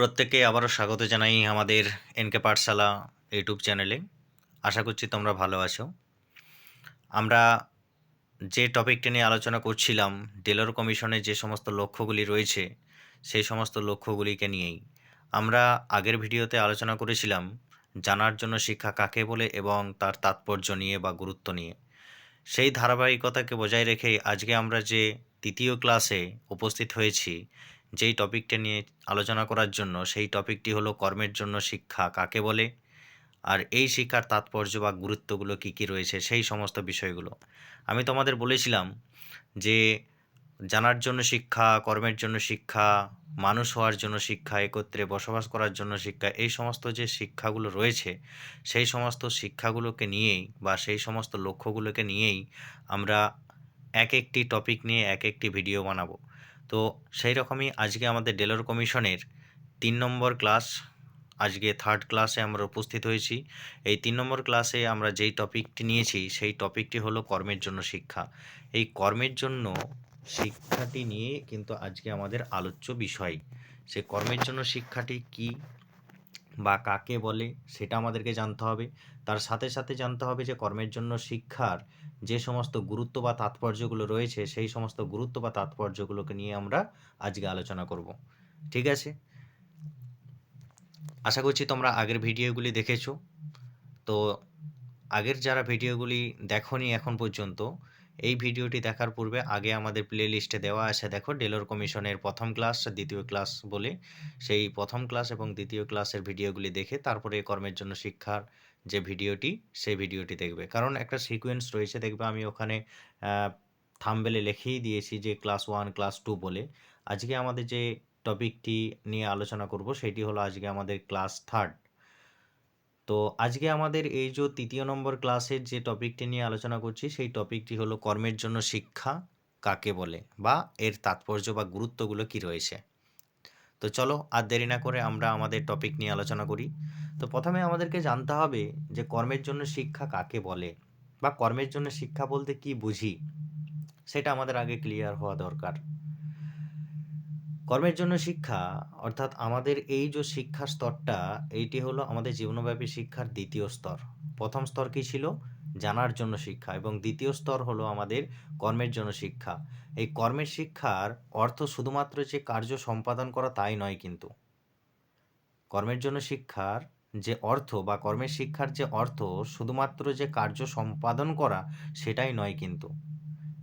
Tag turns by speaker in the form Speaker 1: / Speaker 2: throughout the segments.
Speaker 1: প্রত্যেককে আবারও স্বাগত জানাই আমাদের এনকে পাঠশালা ইউটিউব চ্যানেলে। আশা করছি তোমরা ভালো আছো। আমরা যে টপিকটি নিয়ে আলোচনা করছিলাম, ডেলর কমিশনের যে সমস্ত লক্ষ্যগুলি রয়েছে, সেই সমস্ত লক্ষ্যগুলিকে নিয়েই, আমরা আগের ভিডিওতে আলোচনা করেছিলাম জানার জন্য শিক্ষা কাকে বলে এবং তার তাৎপর্য নিয়ে বা গুরুত্ব নিয়ে। সেই ধারাবাহিকতাকে বজায় রেখেই আজকে আমরা যে তৃতীয় ক্লাসে উপস্থিত হয়েছি যেই টপিকটা নিয়ে আলোচনা করার জন্য, সেই টপিকটি হলো কর্মের জন্য শিক্ষা কাকে বলে? আর এই শিক্ষার তাৎপর্য বা গুরুত্বগুলো কী কী রয়েছে, সেই সমস্ত বিষয়গুলো। আমি তোমাদের বলেছিলাম যে জানার জন্য শিক্ষা, কর্মের জন্য শিক্ষা, মানুষ হওয়ার জন্য শিক্ষা, একত্রে বসবাস করার জন্য শিক্ষা, এই সমস্ত যে শিক্ষাগুলো রয়েছে, সেই সমস্ত শিক্ষাগুলোকে নিয়েই বা সেই সমস্ত লক্ষ্যগুলোকে নিয়েই আমরা এক একটি টপিক নিয়ে এক একটি ভিডিও বানাবো। তো সেই রকমই আজকে আমাদের ডেলর কমিশনের তিন নম্বর ক্লাস, আজকে থার্ড ক্লাসে আমরা উপস্থিত হয়েছি। এই তিন নম্বর ক্লাসে আমরা যেই টপিকটি নিয়েছি, সেই টপিকটি হলো কর্মের জন্য শিক্ষা। এই কর্মের জন্য শিক্ষাটি নিয়ে কিন্তু আজকে আমাদের আলোচ্য বিষয়। সে কর্মের জন্য শিক্ষাটি কি বা কাকে বলে, সেটা আমাদেরকে জানতে হবে। তার সাথে সাথে জানতে হবে যে কর্মের জন্য শিক্ষার যে সমস্ত গুরুত্ব বা তাৎপর্যগুলো রয়েছে, সেই সমস্ত গুরুত্ব বা তাৎপর্যগুলোকে নিয়ে আমরা আজকে আলোচনা করব। ঠিক আছে? আশা করছি তোমরা আগের ভিডিওগুলি দেখেছ। তো আগের যারা ভিডিওগুলি দেখোনি এখন পর্যন্ত, এই ভিডিওটি দেখার পূর্বে আগে আমাদের প্লে লিস্টে দেওয়া আছে, দেখো ডেলোর কমিশনের প্রথম ক্লাস, দ্বিতীয় ক্লাস বলে। সেই প্রথম ক্লাস এবং দ্বিতীয় ক্লাসের ভিডিওগুলি দেখে তারপরে কর্মের জন্য শিক্ষার যে ভিডিওটি, সেই ভিডিওটি দেখবে। কারণ একটা সিকোয়েন্স রয়েছে, দেখবে আমি ওখানে থামবেলে লিখেই দিয়েছি যে ক্লাস ওয়ান ক্লাস টু বলে। আজকে আমাদের যে টপিকটি নিয়ে আলোচনা করব, সেটি হলো আজকে আমাদের ক্লাস থার্ড তো আজকে আমাদের এই যে তৃতীয় নম্বর ক্লাসের যে টপিকটি নিয়ে আলোচনা করছি, সেই টপিকটি হলো কর্মের জন্য শিক্ষা কাকে বলে বা এর তাৎপর্য বা গুরুত্বগুলো কি রয়েছে। তো চলো আর দেরি না করে আমরা আমাদের টপিক নিয়ে আলোচনা করি। তো প্রথমে আমাদেরকে জানতে হবে যে কর্মের জন্য শিক্ষা কাকে বলে বা কর্মের জন্য শিক্ষা বলতে কি বুঝি? সেটা আমাদের আগে ক্লিয়ার হওয়া দরকার। কর্মের জন্য শিক্ষা, অর্থাৎ আমাদের এই যে শিক্ষার স্তরটা, এইটি হলো আমাদের জীবনব্যাপী শিক্ষার দ্বিতীয় স্তর। প্রথম স্তর কী ছিল? জানার জন্য শিক্ষা এবং দ্বিতীয় স্তর হলো আমাদের কর্মের জন্য শিক্ষা। এই কর্মের শিক্ষার অর্থ শুধুমাত্র যে কার্য সম্পাদন করা তাই নয় কিন্তু। কর্মের জন্য শিক্ষার যে অর্থ বা কর্মের শিক্ষার যে অর্থ, শুধুমাত্র যে কার্য সম্পাদন করা, সেটাই নয় কিন্তু।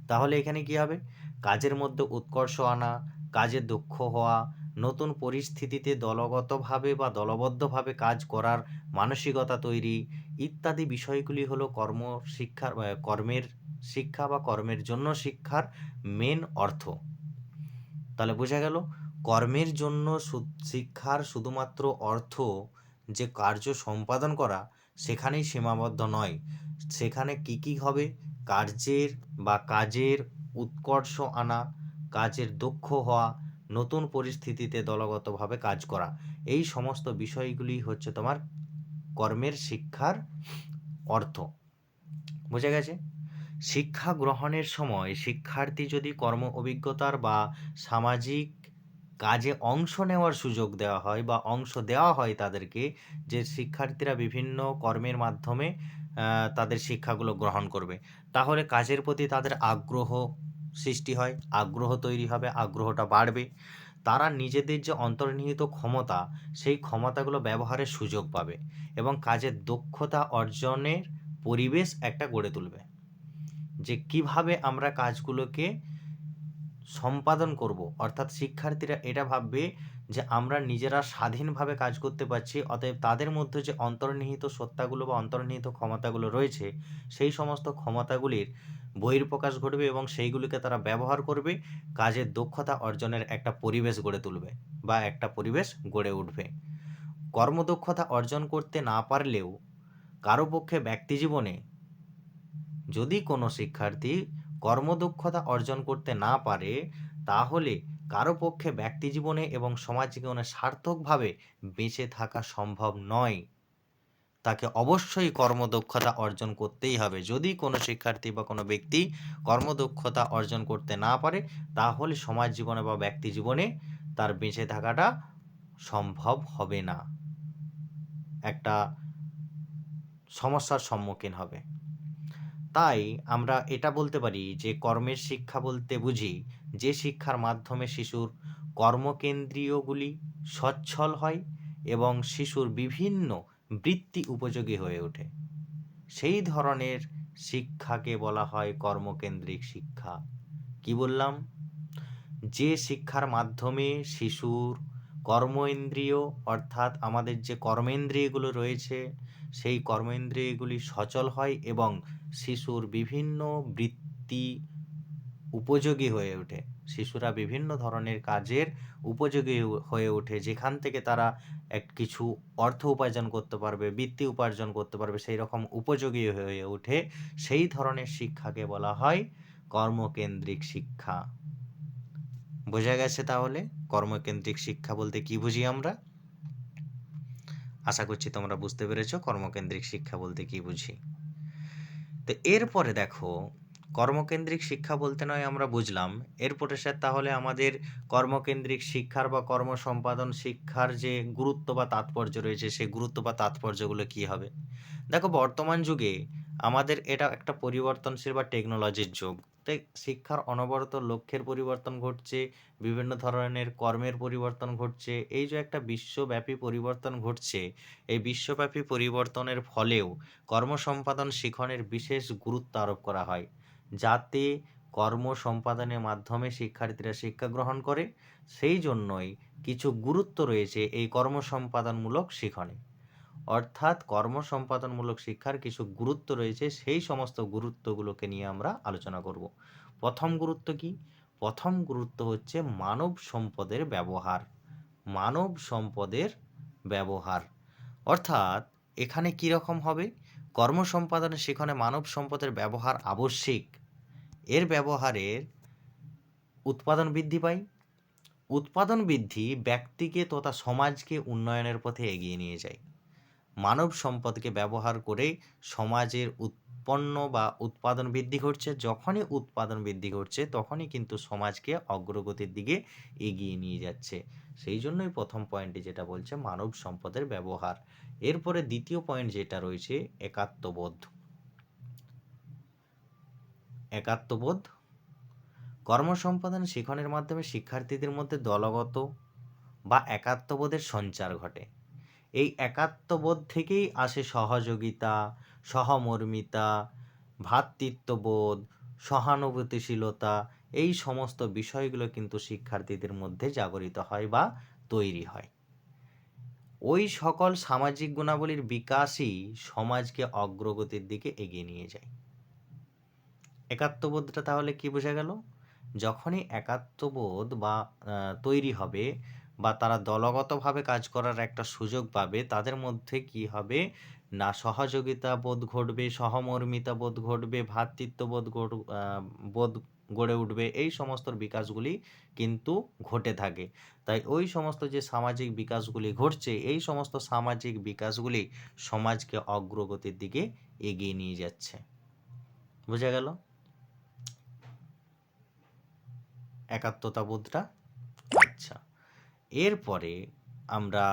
Speaker 1: তাহলে এখানে কি হবে? কাজের মধ্যে উৎকর্ষ আনা, কাজে দক্ষ হওয়া, নতুন পরিস্থিতিতে দলগতভাবে বা দলবদ্ধভাবে কাজ করার মানসিকতা তৈরি, ইত্যাদি বিষয়গুলি হলো কর্ম শিক্ষার কর্মের শিক্ষা বা কর্মের জন্য শিক্ষার মেন অর্থ। তাহলে বোঝা গেল, কর্মের জন্য শিক্ষার শুধুমাত্র অর্থ যে কার্য সম্পাদন করা সেখানেই সীমাবদ্ধ নয়। সেখানে কি কি হবে? কার্যের বা কাজের উৎকর্ষ আনা, কাজের দক্ষ হওয়া, নতুন পরিস্থিতিতে দলগতভাবে কাজ করা। এই সমস্ত বিষয়গুলি হচ্ছে তোমার কর্মের শিক্ষার অর্থ। বুঝে গেছে? শিক্ষা গ্রহণের সময় শিক্ষার্থী যদি কর্ম অভিজ্ঞতার বা সামাজিক কাজে অংশ নেওয়ার সুযোগ দেওয়া হয় বা অংশ দেওয়া হয় তাদেরকে যে শিক্ষার্থীরা বিভিন্ন কর্মের মাধ্যমে তাদের শিক্ষাগুলো গ্রহণ করবে। তাহলে কাজের প্রতি তাদের আগ্রহ সৃষ্টি হয়, আগ্রহ তৈরি হবে, আগ্রহটা বাড়বে। তারা নিজেদের যে অন্তর্নিহিত ক্ষমতা, সেই ক্ষমতাগুলো ব্যবহারের সুযোগ পাবে এবং কাজের দক্ষতা অর্জনের পরিবেশ একটা গড়ে তুলবে। যে কীভাবে আমরা কাজগুলোকে সম্পাদন করব। অর্থাৎ শিক্ষার্থীরা এটা ভাববে যে আমরা নিজেরা স্বাধীনভাবে কাজ করতে পারছি, অতএব তাদের মধ্যে যে অন্তর্নিহিত সত্তাগুলো বা অন্তর্নিহিত ক্ষমতাগুলো রয়েছে, সেই সমস্ত ক্ষমতাগুলির বহির্প্রকাশ ঘটবে এবং সেইগুলিকে তারা ব্যবহার করবে, কাজের দক্ষতা অর্জনের একটা পরিবেশ গড়ে তুলবে বা একটা পরিবেশ গড়ে উঠবে। কর্মদক্ষতা অর্জন করতে না পারলেও কারও পক্ষে ব্যক্তিজীবনে যদি কোনো শিক্ষার্থী কর্মদক্ষতা অর্জন করতে না পারে, তাহলে কারও পক্ষে ব্যক্তিজীবনে এবং সমাজ জীবনে সার্থকভাবে বেঁচে থাকা সম্ভব নয়। তাকে অবশ্যই কর্মদক্ষতা অর্জন করতেই হবে। যদি কোনো শিক্ষার্থী বা কোনো ব্যক্তি কর্মদক্ষতা অর্জন করতে না পারে, তাহলে সমাজ জীবনে বা ব্যক্তি জীবনে তার বেঁচে থাকাটা সম্ভব হবে না। একটা সমস্যার সম্মুখীন হবে। তাই আমরা এটা বলতে পারি যে কর্মের শিক্ষা বলতে বুঝি, যে শিক্ষার মাধ্যমে শিশুর কর্মকেন্দ্রীয়গুলি সচ্ছল হয় এবং শিশুর বিভিন্ন বৃত্তি উপযোগী হয়ে ওঠে। সেই ধরনের শিক্ষাকে বলা হয় কর্মকেন্দ্রিক শিক্ষা। কি বললাম? যে শিক্ষার মাধ্যমে শিশুর কর্মেন্দ্রিয় অর্থাৎ আমাদের যে কর্মেন্দ্রিয়গুলো রয়েছে, সেই কর্মেন্দ্রিয়গুলি সচল হয় এবং শিশুর বিভিন্ন বৃত্তি উপযোগী হয়ে ওঠে। শিশুরা বিভিন্ন ধরনের কাজের উপযোগী হয়ে ওঠে, যেখান থেকে তারা এক কিছু অর্থ উপার্জন করতে পারবে, বৃত্তি উপার্জন করতে পারবে সেই রকম উপযোগী হয়ে ওঠে। সেই ধরনের শিক্ষাকে বলা হয় কর্মকেন্দ্রিক শিক্ষা। বোঝা গেছে তাহলে কর্মকেন্দ্রিক শিক্ষা বলতে কি বুঝি আমরা? আশা করছি তোমরা বুঝতে পেরেছ কর্মকেন্দ্রিক শিক্ষা বলতে কি বুঝি। তো এরপরে দেখো, কর্মকেন্দ্রিক শিক্ষা বলতে নয় আমরা বুঝলাম। এরপরে স্যার তাহলে আমাদের কর্মকেন্দ্রিক শিক্ষার বা কর্ম সম্পাদন শিক্ষার যে গুরুত্ব বা তাৎপর্য রয়েছে, সেই গুরুত্ব বা তাৎপর্যগুলো কি হবে? দেখো, বর্তমান যুগে আমাদের এটা একটা পরিবর্তনশীল বা টেকনোলজির যুগ। তাই শিক্ষার অনবরত লক্ষ্যের পরিবর্তন ঘটছে, বিভিন্ন ধরনের কর্মের পরিবর্তন ঘটছে, এই যে একটা বিশ্বব্যাপী পরিবর্তন ঘটছে, এই বিশ্বব্যাপী পরিবর্তনের ফলেও কর্ম সম্পাদন শিখনের বিশেষ গুরুত্ব আরোপ করা হয়। যাতে কর্ম সম্পাদনের মাধ্যমে শিক্ষার্থীরা শিক্ষা গ্রহণ করে, সেই জন্যই কিছু গুরুত্ব রয়েছে এই কর্ম সম্পাদনমূলক শিখনে। অর্থাৎ কর্ম সম্পাদনমূলক শিক্ষার কিছু গুরুত্ব রয়েছে, সেই সমস্ত গুরুত্বগুলোকে নিয়ে আমরা আলোচনা করব। প্রথম গুরুত্ব কি? প্রথম গুরুত্ব হচ্ছে মানব সম্পদের ব্যবহার। মানব সম্পদের ব্যবহার। অর্থাৎ এখানে কি রকম হবে? কর্ম সম্পাদনে সেখানে মানব সম্পদের ব্যবহার আবশ্যিক। এর ব্যবহারের উৎপাদন বৃদ্ধি পায়। উৎপাদন বৃদ্ধি ব্যক্তিকে তথা সমাজকে উন্নয়নের পথে এগিয়ে নিয়ে যায়। মানব সম্পদকে ব্যবহার করে সমাজের উৎপন্ন বা উৎপাদন বৃদ্ধি ঘটছে। যখনই উৎপাদন বৃদ্ধি ঘটছে, তখনই কিন্তু সমাজকে অগ্রগতির দিকে এগিয়ে নিয়ে যাচ্ছে। সেই জন্যই প্রথম পয়েন্টে যেটা বলছে, মানব সম্পদের ব্যবহার। এরপরে দ্বিতীয় পয়েন্ট যেটা রয়েছে, একাত্মবোধ। একাত্মবোধ, কর্মসম্পাদন শিখনের মাধ্যমে শিক্ষার্থীদের মধ্যে দলগত বা একাত্মবোধের সঞ্চার ঘটে। এই একাত্মবোধ থেকেই আসে সহযোগিতা, সহমর্মিতা ভ্রাতৃত্ববোধ সহানুভূতিশীলতা, এই সমস্ত বিষয়গুলো কিন্তু শিক্ষার্থীদের মধ্যে জাগরিত হয় বা তৈরি হয়। ওই সকল সামাজিক গুণাবলীর বিকাশই সমাজকে অগ্রগতির দিকে এগিয়ে নিয়ে যায়। একাত্মবোধটা তাহলে কি বোঝা গেল? যখনই একাত্মবোধ বা তৈরি হবে বা তারা দলগতভাবে কাজ করার একটা সুযোগ পাবে, তাদের মধ্যে কি হবে? না সহযোগিতা বোধ ঘটবে সহমর্মিতা বোধ ঘটবে, ভ্রাতৃত্ববোধ বোধ বোধ গড়ে উঠবে, এই সমস্ত বিকাশগুলি কিন্তু ঘটে থাকে। তাই ওই সমস্ত যে সামাজিক বিকাশগুলি ঘটছে, এই সমস্ত সামাজিক বিকাশগুলি সমাজকে অগ্রগতির দিকে এগিয়ে নিয়ে যাচ্ছে। বোঝা গেল? একাত্মতা বোধটা এরপরে আমরা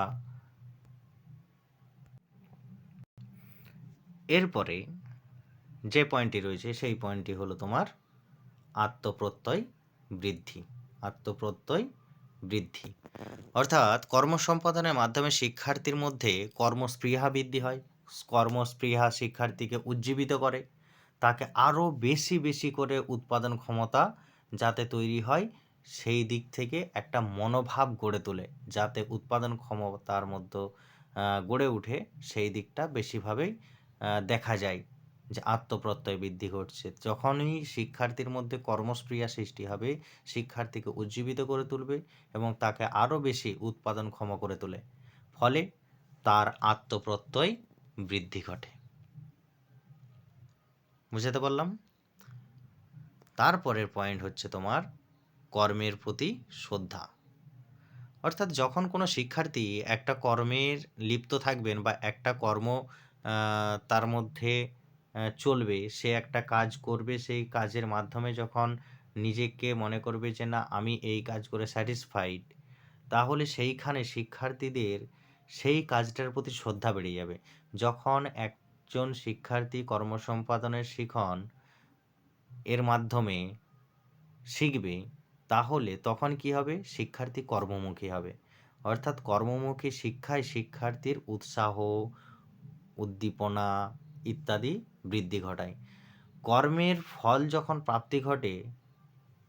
Speaker 1: এরপরে যে পয়েন্টটি রয়েছে, সেই পয়েন্টটি হলো তোমার আত্মপ্রত্যয় বৃদ্ধি। আত্মপ্রত্যয় বৃদ্ধি। অর্থাৎ কর্মসম্পাদনের মাধ্যমে শিক্ষার্থীর মধ্যে কর্মস্পৃহা বৃদ্ধি হয়। কর্মস্পৃহা শিক্ষার্থীকে উজ্জীবিত করে। তাকে আরও বেশি বেশি করে উৎপাদন ক্ষমতা যাতে তৈরি হয় সেই দিক থেকে একটা মনোভাব গড়ে তোলে যাতে উৎপাদন ক্ষমতার মধ্যে গড়ে উঠে সেই দিকটা বেশিভাবেই দেখা যায় যে আত্মপ্রত্যয় বৃদ্ধি ঘটছে। যখনই শিক্ষার্থীর মধ্যে কর্মস্প্রিয়া সৃষ্টি হবে, শিক্ষার্থীকে উজ্জীবিত করে তুলবে এবং তাকে আরও বেশি উৎপাদনক্ষম করে তোলে, ফলে তার আত্মপ্রত্যয় বৃদ্ধি ঘটে। বুঝাতে পারলাম? তারপরের পয়েন্ট হচ্ছে তোমার কর্মের প্রতি শ্রদ্ধা। অর্থাৎ যখন কোনো শিক্ষার্থী একটা কর্মের লিপ্ত থাকবেন বা একটা কর্ম তার মধ্যে চলবে, সে একটা কাজ করবে, সেই কাজের মাধ্যমে যখন নিজেকে মনে করবে যে, না, আমি এই কাজ করে স্যাটিসফাইড তাহলে সেইখানে শিক্ষার্থীদের সেই কাজটার প্রতি শ্রদ্ধা বেড়ে যাবে। যখন একজন শিক্ষার্থী কর্মসম্পাদনের শিখন, এর মাধ্যমে শিখবে তাহলে তখন কি হবে? শিক্ষার্থী কর্মমুখী হবে। অর্থাৎ কর্মমুখী শিক্ষায় শিক্ষার্থীর উৎসাহ, উদ্দীপনা ইত্যাদি বৃদ্ধি ঘটায়। কর্মের ফল যখন প্রাপ্তি ঘটে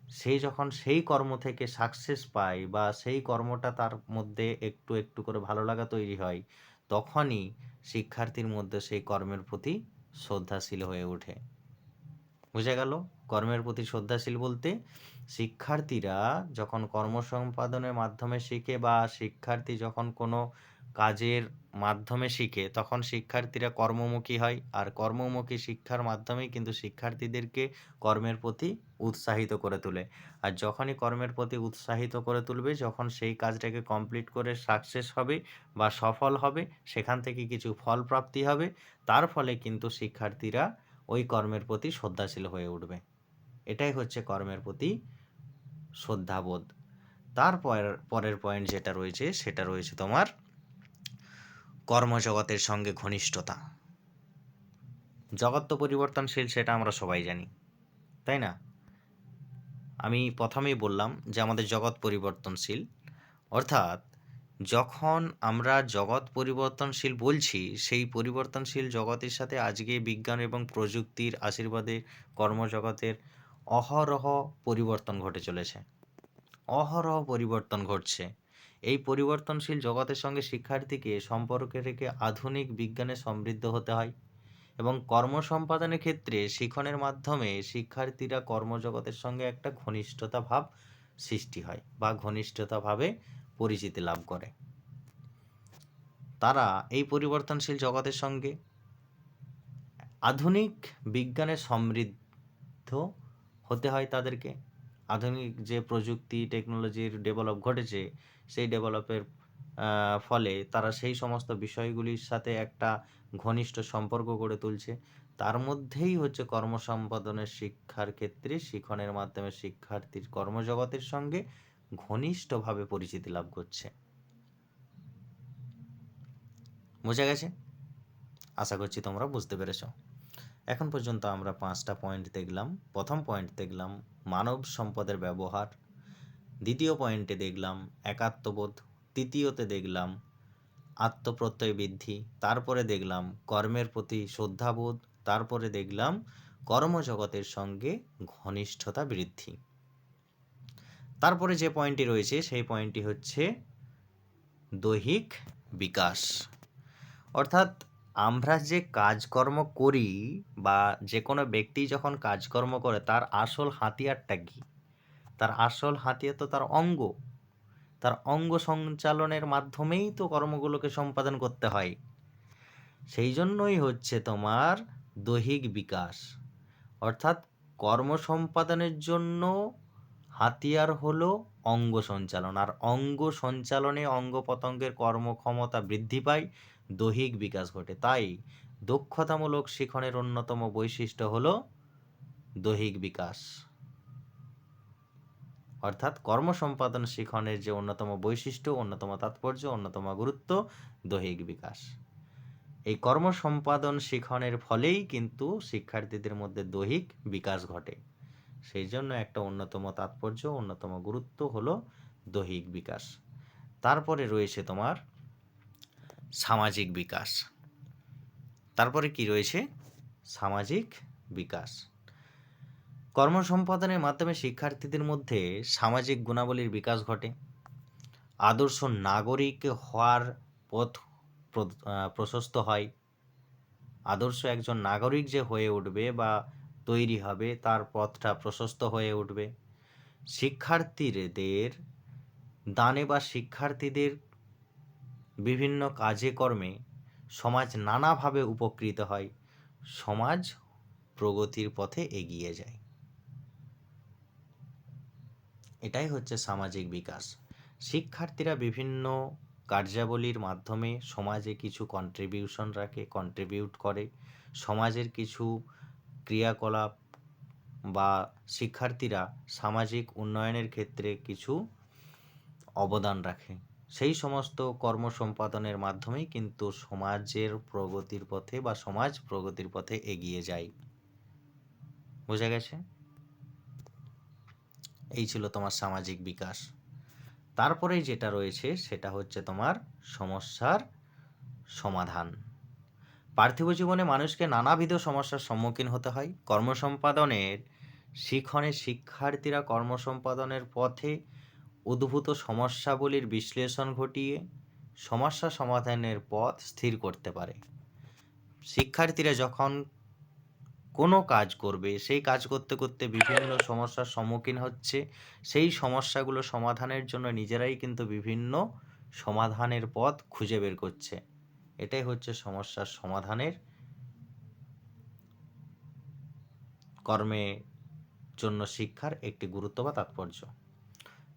Speaker 1: সেই যখন সেই কর্ম থেকে সাকসেস পায় বা সেই কর্মটা তার মধ্যে একটু একটু করে ভালো লাগা তৈরি হয়, তখনই শিক্ষার্থীর মধ্যে সেই কর্মের প্রতি শ্রদ্ধাশীল হয়ে ওঠে। বোঝা গেল? কর্মের প্রতি শ্রদ্ধাশীল বলতে শিক্ষার্থীরা যখন কর্ম সম্পাদনের মাধ্যমে শিখে বা শিক্ষার্থী যখন কোনো কাজের মাধ্যমে শিখে, তখন শিক্ষার্থীরা কর্মমুখী হয়। আর কর্মমুখী শিক্ষার মাধ্যমেই কিন্তু শিক্ষার্থীদেরকে কর্মের প্রতি উৎসাহিত করে তোলে। আর যখনই কর্মের প্রতি উৎসাহিত করে তুলবে, যখন সেই কাজটাকে কমপ্লিট করে সাকসেস হবে বা সফল হবে, সেখান থেকে কিছু ফল প্রাপ্তি হবে। তার ফলে কিন্তু শিক্ষার্থীরা ওই কর্মের প্রতি শ্রদ্ধাশীল হয়ে উঠবে। এটাই হচ্ছে কর্মের প্রতি শ্রদ্ধাবোধ। তারপর, পরের পয়েন্ট যেটা রয়েছে, সেটা রয়েছে তোমার কর্মজগতের সঙ্গে ঘনিষ্ঠতা। জগৎ তো পরিবর্তনশীল, সেটা আমরা সবাই জানি। তাই না? আমি প্রথমেই বললাম যে আমাদের জগৎ পরিবর্তনশীল। অর্থাৎ যখন আমরা জগৎ পরিবর্তনশীল বলছি, সেই পরিবর্তনশীল জগতের সাথে আজকে বিজ্ঞান এবং প্রযুক্তির আশীর্বাদে কর্মজগতের অহরহ পরিবর্তন ঘটে চলেছে। অহরহ পরিবর্তন ঘটছে। এই পরিবর্তনশীল জগতের সঙ্গে শিক্ষার্থীকে সম্পর্কে রেখে আধুনিক বিজ্ঞানে সমৃদ্ধ হতে হয় এবং কর্ম সম্পাদনের ক্ষেত্রে শিখনের মাধ্যমে শিক্ষার্থীরা কর্মজগতের সঙ্গে একটা ঘনিষ্ঠতা ভাব সৃষ্টি হয় বা ঘনিষ্ঠতা ভাবে পরিচিতি লাভ করে। তারা এই পরিবর্তনশীল জগতের সঙ্গে আধুনিক বিজ্ঞানে সমৃদ্ধ হতে হয় তাদেরকে। আধুনিক যে প্রযুক্তি টেকনোলজির ডেভেলপ ঘটেছে, সেই ডেভেলপের ফলে তারা সেই সমস্ত বিষয়গুলির সাথে একটা ঘনিষ্ঠ সম্পর্ক গড়ে তুলছে। তার মধ্যেই হচ্ছে কর্মসম্পাদনের শিক্ষার ক্ষেত্রে শিখনের মাধ্যমে শিক্ষার্থীর কর্মজগতের সঙ্গে ঘনিষ্ঠভাবে পরিচিতি লাভ করছে। বোঝা গেছে? আশা করছি তোমরা বুঝতে পেরেছ। এখন পর্যন্ত আমরা পাঁচটা পয়েন্ট দেখলাম। প্রথম পয়েন্ট দেখলাম মানব সম্পদের ব্যবহার। দ্বিতীয় পয়েন্টে দেখলাম একাত্মবোধ। তৃতীয়তে দেখলাম আত্মপ্রত্যয় বৃদ্ধি। তারপরে দেখলাম কর্মের প্রতি শ্রদ্ধাবোধ। তারপরে দেখলাম কর্মজগতের সঙ্গে ঘনিষ্ঠতা বৃদ্ধি। তারপরে যে পয়েন্টটি রয়েছে, সেই পয়েন্টটি হচ্ছে দৈহিক বিকাশ। অর্থাৎ আমরা যে কাজকর্ম করি বা যে কোনো ব্যক্তি যখন কাজকর্ম করে, তার আসল হাতিয়ারটা কী? তার আসল হাতিয়ার তো তার অঙ্গ। তার অঙ্গ সঞ্চালনের মাধ্যমেই তো কর্মগুলোকে সম্পাদন করতে হয়। সেই জন্যই হচ্ছে তোমার দৈহিক বিকাশ। অর্থাৎ কর্ম সম্পাদনের জন্য হাতিয়ার হলো অঙ্গ সঞ্চালন। আর অঙ্গ সঞ্চালনে অঙ্গ পতঙ্গের কর্মক্ষমতা বৃদ্ধি পায়। দৈহিক বিকাশ ঘটে। তাই দক্ষতামূলক শিখনের অন্যতম বৈশিষ্ট্য হল দৈহিক বিকাশ। অর্থাৎ কর্ম সম্পাদন শিখনের যে অন্যতম বৈশিষ্ট্য, অন্যতম তাৎপর্য, অন্যতম গুরুত্ব, দৈহিক বিকাশ। এই কর্ম সম্পাদন শিখনের ফলেই কিন্তু শিক্ষার্থীদের মধ্যে দৈহিক বিকাশ ঘটে। সেই জন্য একটা অন্যতম তাৎপর্য, অন্যতম গুরুত্ব হলো দৈহিক বিকাশ। তারপরে রয়েছে তোমার সামাজিক বিকাশ। তারপরে কি রয়েছে? সামাজিক বিকাশ। কর্মসম্পাদনের মাধ্যমে শিক্ষার্থীদের মধ্যে সামাজিক গুণাবলীর বিকাশ ঘটে। আদর্শ নাগরিক হওয়ার পথ প্রশস্ত হয়। আদর্শ একজন নাগরিক যে হয়ে উঠবে বা তৈরি হবে, তার পথটা প্রশস্ত হয়ে উঠবে। শিক্ষার্থীদের দানে বা শিক্ষার্থীদের বিভিন্ন কাজে কর্মে সমাজ নানাভাবে উপকৃত হয়। সমাজ প্রগতির পথে এগিয়ে যায়। এটাই হচ্ছে সামাজিক বিকাশ। শিক্ষার্থীরা বিভিন্ন কার্যাবলীর মাধ্যমে সমাজে কিছু কন্ট্রিবিউশন রাখে কন্ট্রিবিউট করে। সমাজের কিছু ক্রিয়াকলাপ বা শিক্ষার্থীরা সামাজিক উন্নয়নের ক্ষেত্রে কিছু অবদান রাখে। সেই সমস্ত কর্ম সম্পাদনের মাধ্যমেই কিন্তু সমাজের প্রগতির পথে বা সমাজ প্রগতির পথে এগিয়ে যায় বোঝা গেছে? এই ছিল তোমার সামাজিক বিকাশ। তারপরেই যেটা রয়েছে সেটা হচ্ছে তোমার সমস্যার সমাধান। পার্থিব জীবনে মানুষকে নানাবিধ সমস্যার সম্মুখীন হতে হয়। কর্মসম্পাদনের শিখনে শিক্ষার্থীরা কর্মসম্পাদনের পথে উদ্ভূত সমস্যাগুলির বিশ্লেষণ ঘটিয়ে সমস্যা সমাধানের পথ স্থির করতে পারে। শিক্ষার্থীরা যখন কোনো কাজ করবে, সেই কাজ করতে করতে বিভিন্ন সমস্যার সম্মুখীন হচ্ছে, সেই সমস্যাগুলো সমাধানের জন্য নিজেরাই কিন্তু বিভিন্ন সমাধানের পথ খুঁজে বের করছে। এটাই হচ্ছে সমস্যার সমাধানের কর্মে জন্য শিক্ষার একটি গুরুত্ব বা তাৎপর্য।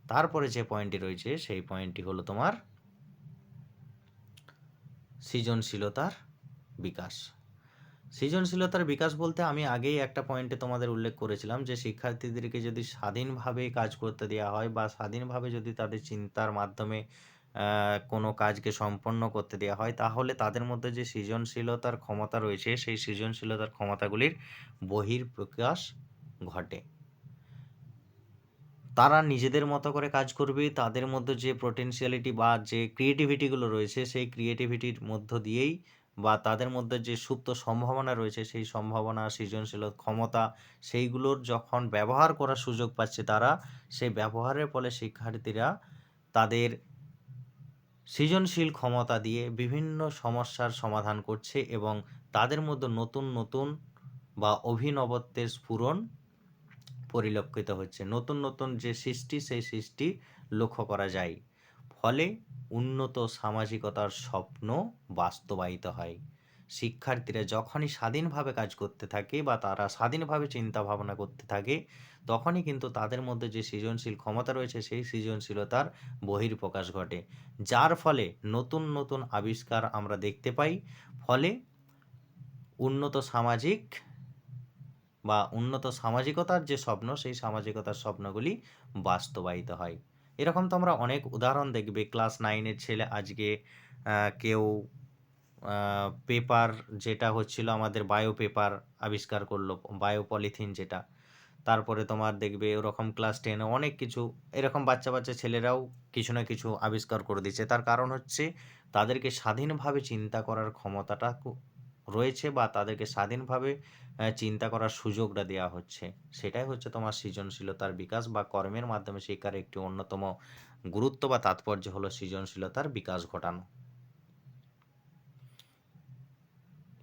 Speaker 1: তারপরে যে পয়েন্টটি রয়েছে, সেই পয়েন্টটি হলো তোমার সৃজনশীলতার বিকাশ। সৃজনশীলতার বিকাশ বলতে আমি আগেই একটা পয়েন্টে তোমাদের উল্লেখ করেছিলাম যে, শিক্ষার্থীদেরকে যদি স্বাধীনভাবে কাজ করতে দেওয়া হয় বা স্বাধীনভাবে যদি তাদের চিন্তার মাধ্যমে কোনো কাজকে সম্পন্ন করতে দেওয়া হয়, তাহলে তাদের মধ্যে যে সৃজনশীলতার ক্ষমতা রয়েছে, সেই সৃজনশীলতার ক্ষমতাগুলির বহির্প্রকাশ ঘটে। তারা নিজেদের মতো করে কাজ করবে, তাদের মধ্যে যে পোটেনশিয়ালিটি বা যে ক্রিয়েটিভিটিগুলো রয়েছে, সেই ক্রিয়েটিভিটির মধ্য দিয়েই বা তাদের মধ্যে যে সুপ্ত সম্ভাবনা রয়েছে, সেই সম্ভাবনা, সৃজনশীল ক্ষমতা, সেইগুলোর যখন ব্যবহার করার সুযোগ পাচ্ছে তারা, সেই ব্যবহারের ফলে শিক্ষার্থীরা তাদের সৃজনশীল ক্ষমতা দিয়ে বিভিন্ন সমস্যার সমাধান করছে এবং তাদের মধ্যে নতুন নতুন বা অভিনবত্বের স্ফুরণ পরিলক্ষিত হচ্ছে। নতুন নতুন যে সৃষ্টি, সেই সৃষ্টি লক্ষ্য করা যায়। ফলে উন্নত সামাজিকতার স্বপ্ন বাস্তবায়িত হয়। শিক্ষার্থীরা যখনই স্বাধীনভাবে কাজ করতে থাকে বা তারা স্বাধীনভাবে চিন্তা ভাবনা করতে থাকে, তখনই কিন্তু তাদের মধ্যে যে সৃজনশীল ক্ষমতা রয়েছে, সেই সৃজনশীলতার বহির্প্রকাশ ঘটে। যার ফলে নতুন নতুন আবিষ্কার আমরা দেখতে পাই। ফলে উন্নত সামাজিক বা উন্নত সামাজিকতার যে স্বপ্ন, সেই সামাজিকতার স্বপ্নগুলি বাস্তবায়িত হয়। এরকম তো আমরা অনেক উদাহরণ দেখবে। ক্লাস নাইনের ছেলে আজকে কেউ পেপার যেটা হচ্ছিল আমাদের বায়ো পেপার আবিষ্কার করল বায়ো পলিথিন যেটা। তারপরে তোমার দেখবে ওরকম ক্লাস টেনে অনেক কিছু, এরকম বাচ্চা বাচ্চা ছেলেরাও কিছু না কিছু আবিষ্কার করে দিচ্ছে। তার কারণ হচ্ছে তাদেরকে স্বাধীনভাবে চিন্তা করার ক্ষমতাটা রয়েছে বা তাদেরকে স্বাধীনভাবে চিন্তা করার সুযোগটা দেওয়া হচ্ছে। সেটাই হচ্ছে তোমার সৃজনশীলতার বিকাশ বা কর্মের মাধ্যমে শিক্ষার একটি অন্যতম গুরুত্ব বা তাৎপর্য হলো সৃজনশীলতার বিকাশ ঘটানো।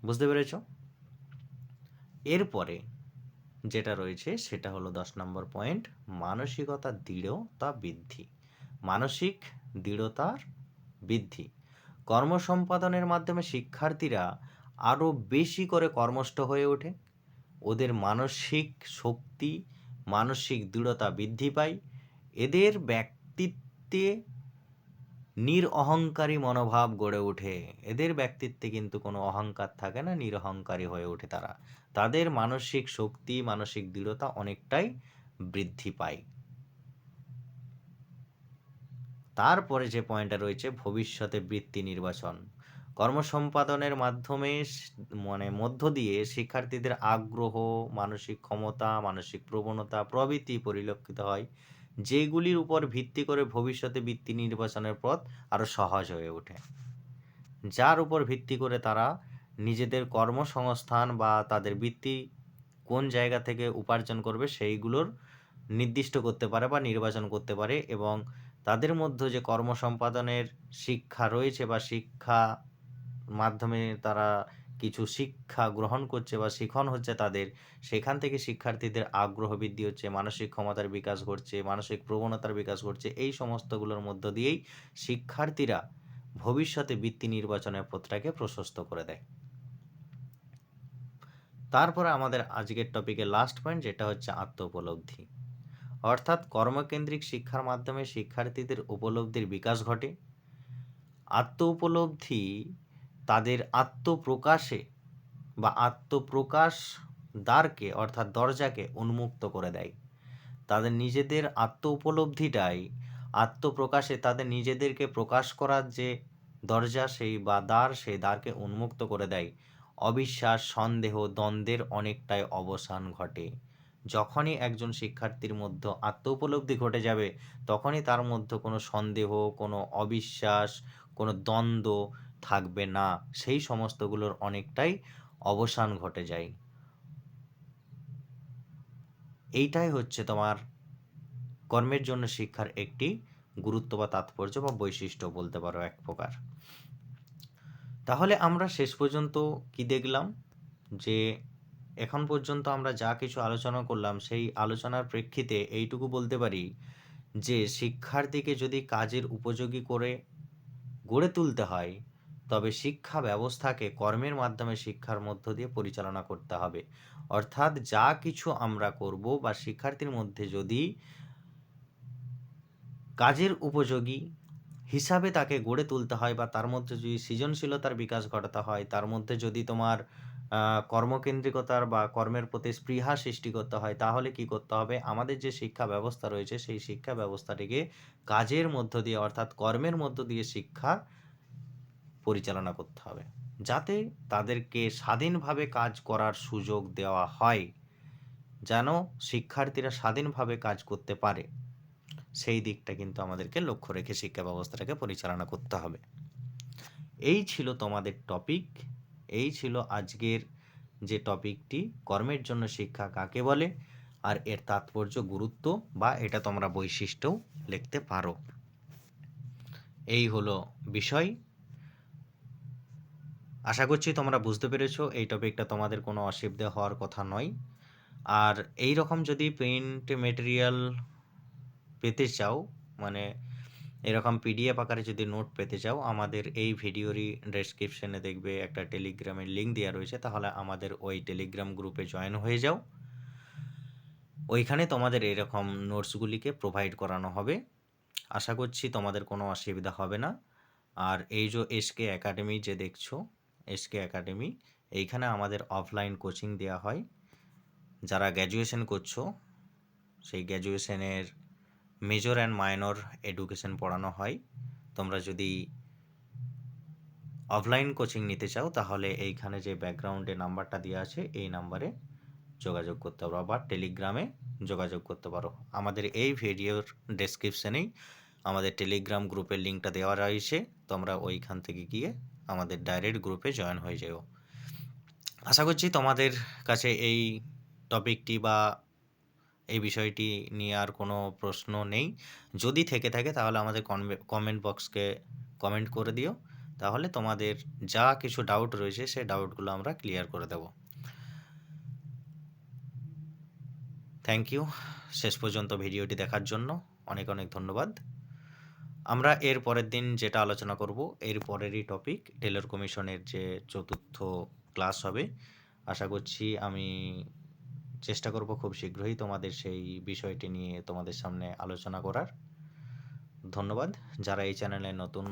Speaker 1: বুঝতে পেরেছ? এরপরে যেটা রয়েছে সেটা হলো দশ নম্বর পয়েন্ট মানসিকতা দৃঢ়তা বৃদ্ধি। মানসিক দৃঢ়তার বৃদ্ধি। কর্মসম্পাদনের মাধ্যমে শিক্ষার্থীরা আরও বেশি করে কর্মষ্ঠ হয়ে ওঠে। ওদের মানসিক শক্তি, মানসিক দৃঢ়তা বৃদ্ধি পায়। এদের ব্যক্তিত্বে নিরঅহংকারী মনোভাব গড়ে ওঠে। এদের ব্যক্তিত্বে কিন্তু কোনো অহংকার থাকে না, নিরহংকারী হয়ে ওঠে তারা। তাদের মানসিক শক্তি, মানসিক দৃঢ়তা অনেকটাই বৃদ্ধি পায়। তারপরে যে পয়েন্টটা রয়েছে, ভবিষ্যতে বৃত্তি নির্বাচন। কর্মসম্পাদনের মাধ্যমে মানে মধ্য দিয়ে শিক্ষার্থীদের আগ্রহ, মানসিক ক্ষমতা, মানসিক প্রবণতা প্রভৃতি পরিলক্ষিত হয়, যেগুলির উপর ভিত্তি করে ভবিষ্যতে বৃত্তি নির্বাচনের পথ আরও সহজ হয়ে ওঠে। যার উপর ভিত্তি করে তারা নিজেদের কর্মসংস্থান বা তাদের বৃত্তি কোন জায়গা থেকে উপার্জন করবে সেইগুলোর নির্দিষ্ট করতে পারে বা নির্বাচন করতে পারে এবং তাদের মধ্যে যে কর্মসম্পাদনের শিক্ষা রয়েছে বা শিক্ষা মাধ্যমে তারা কিছু শিক্ষা গ্রহণ করছে বা শিখন হচ্ছে তাদের, সেখান থেকে শিক্ষার্থীদের আগ্রহ বৃদ্ধি হচ্ছে, মানসিক ক্ষমতার বিকাশ ঘটছে, মানসিক প্রবণতার বিকাশ ঘটছে, এই সমস্তগুলোর মধ্য দিয়েই শিক্ষার্থীরা ভবিষ্যতে বৃত্তি নির্বাচনের পথটাকে প্রশস্ত করে দেয়। তারপরে আমাদের আজকের টপিকের লাস্ট পয়েন্ট যেটা হচ্ছে আত্ম উপলব্ধি অর্থাৎ কর্মকেন্দ্রিক শিক্ষার মাধ্যমে শিক্ষার্থীদের উপলব্ধির বিকাশ ঘটে। আত্ম উপলব্ধি তাদের আত্মপ্রকাশে বা আত্মপ্রকাশ দ্বারকে অর্থাৎ দরজাকে উন্মুক্ত করে দেয়। তাদের নিজেদের আত্ম উপলব্ধিটাই আত্মপ্রকাশে তাদের নিজেদেরকে প্রকাশ করার যে দরজা, সেই বা দ্বার, সেই দ্বারকে উন্মুক্ত করে দেয়। অবিশ্বাস, সন্দেহ, দ্বন্দ্বের অনেকটাই অবসান ঘটে। যখনই একজন শিক্ষার্থীর মধ্যে আত্ম উপলব্ধি ঘটে যাবে, তখনই তার মধ্যে কোনো সন্দেহ, কোনো অবিশ্বাস, কোনো দ্বন্দ্ব থাকবে না, সেই সমস্তগুলোর অনেকটাই অবসান ঘটে যায়। এইটাই হচ্ছে তোমার কর্মের জন্য শিক্ষার একটি গুরুত্ব বা তাৎপর্য বা বৈশিষ্ট্য বলতে পারো এক প্রকার। তাহলে আমরা শেষ পর্যন্ত কি দেখলাম? যে এখন পর্যন্ত আমরা যা কিছু আলোচনা করলাম, সেই আলোচনার প্রেক্ষিতে এইটুকু বলতে পারি যে শিক্ষার্থীকে যদি কাজের উপযোগী করে গড়ে তুলতে হয় তবে শিক্ষা ব্যবস্থাকে কর্মের মাধ্যমে শিক্ষার মধ্য দিয়ে পরিচালনা করতে হবে। অর্থাৎ যা কিছু আমরা করব বা শিক্ষার্থীর মধ্যে যদি কাজের উপযোগী হিসাবে তাকে গড়ে তুলতে হয় বা তার মধ্যে যদি সৃজনশীলতার বিকাশ ঘটাতে হয়, তার মধ্যে যদি তোমার কর্মকেন্দ্রিকতার বা কর্মের প্রতি স্পৃহা সৃষ্টি করতে হয়, তাহলে কি করতে হবে? আমাদের যে শিক্ষা ব্যবস্থা রয়েছে, সেই শিক্ষা ব্যবস্থাটিকে কাজের মধ্য দিয়ে, অর্থাৎ কর্মের মধ্য দিয়ে শিক্ষা পরিচালনা করতে হবে। যাতে তাদেরকে স্বাধীনভাবে কাজ করার সুযোগ দেওয়া হয়, যেন শিক্ষার্থীরা স্বাধীনভাবে কাজ করতে পারে। সেই দিকটা কিন্তু আমাদেরকে লক্ষ্য রেখে শিক্ষা ব্যবস্থাটাকে পরিচালনা করতে হবে। এই ছিল তোমাদের টপিক এই ছিল আজকের যে টপিকটি কর্মের জন্য শিক্ষা কাকে বলে, আর এর তাৎপর্য, গুরুত্ব, বা এটা তোমরা বৈশিষ্ট্যও লিখতে পারো। এই হলো বিষয়। আশা করছি তোমরা বুঝতে পেরেছ, এই টপিকটা তোমাদের কোনো অসুবিধা হওয়ার কথা নয়। আর এই রকম যদি প্রিন্ট মেটেরিয়াল পেতে চাও মানে এরকম পিডিএফ আকারে যদি নোট পেতে চাও, আমাদের এই ভিডিওরই ডেসক্রিপশনে দেখবে একটা টেলিগ্রামের লিঙ্ক দেওয়া রয়েছে, তাহলে আমাদের ওই টেলিগ্রাম গ্রুপে জয়েন হয়ে যাও। ওইখানে তোমাদের এরকম নোটসগুলিকে প্রোভাইড করানো হবে। আশা করছি তোমাদের কোনো অসুবিধা হবে না। আর এই যে এসকে একাডেমি যে দেখছ এসকে একাডেমি। এইখানে আমাদের অফলাইন কোচিং দেওয়া হয়। যারা গ্র্যাজুয়েশন করছ, সেই গ্র্যাজুয়েশনের মেজর অ্যান্ড মাইনর এডুকেশন পড়ানো হয়। তোমরা যদি অফলাইন কোচিং নিতে চাও, তাহলে এইখানে যে ব্যাকগ্রাউন্ডে নাম্বারটা দেওয়া আছে, এই নাম্বারে যোগাযোগ করতে পারো বা টেলিগ্রামে যোগাযোগ করতে পারো। আমাদের এই ভিডিওর ডেসক্রিপশানেই আমাদের টেলিগ্রাম গ্রুপের লিঙ্কটা দেওয়া রয়েছে। তোমরা ওইখান থেকে গিয়ে আমাদের ডাইরেক্ট গ্রুপে জয়েন হয়ে যেও। আশা করছি তোমাদের কাছে এই টপিকটি বা এই বিষয়টি নিয়ে আর কোনো প্রশ্ন নেই। যদি থেকে থাকে তাহলে আমাদের কমেন্ট বক্সকে কমেন্ট করে দিও। তাহলে তোমাদের যা কিছু ডাউট রয়েছে সেই ডাউটগুলো আমরা ক্লিয়ার করে দেব। থ্যাংক ইউ শেষ পর্যন্ত ভিডিওটি দেখার জন্য অনেক অনেক ধন্যবাদ। আমরা এর পরের দিন যেটা আলোচনা করব, এর পরেরই টপিক টেলর কমিশনের যে চতুর্থ ক্লাস হবে। আশা করছি আমি চেষ্টা করব খুব শীঘ্রই তোমাদের সেই বিষয়টি নিয়ে তোমাদের সামনে আলোচনা করার। ধন্যবাদ। যারা এই চ্যানেলে নতুন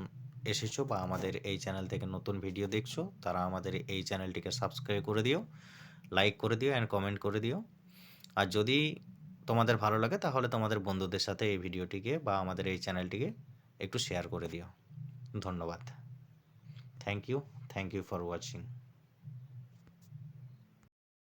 Speaker 1: এসেছ বা আমাদের এই চ্যানেল থেকে নতুন ভিডিও দেখছ, তারা আমাদের এই চ্যানেলটিকে সাবস্ক্রাইব করে দিও লাইক করে দিও অ্যান্ড কমেন্ট করে দিও। আর যদি তোমাদের ভালো লাগে, তাহলে তোমাদের বন্ধুদের সাথে এই ভিডিওটিকে বা আমাদের এই চ্যানেলটিকে একটু শেয়ার করে দিও। ধন্যবাদ। Thank you thank you for watching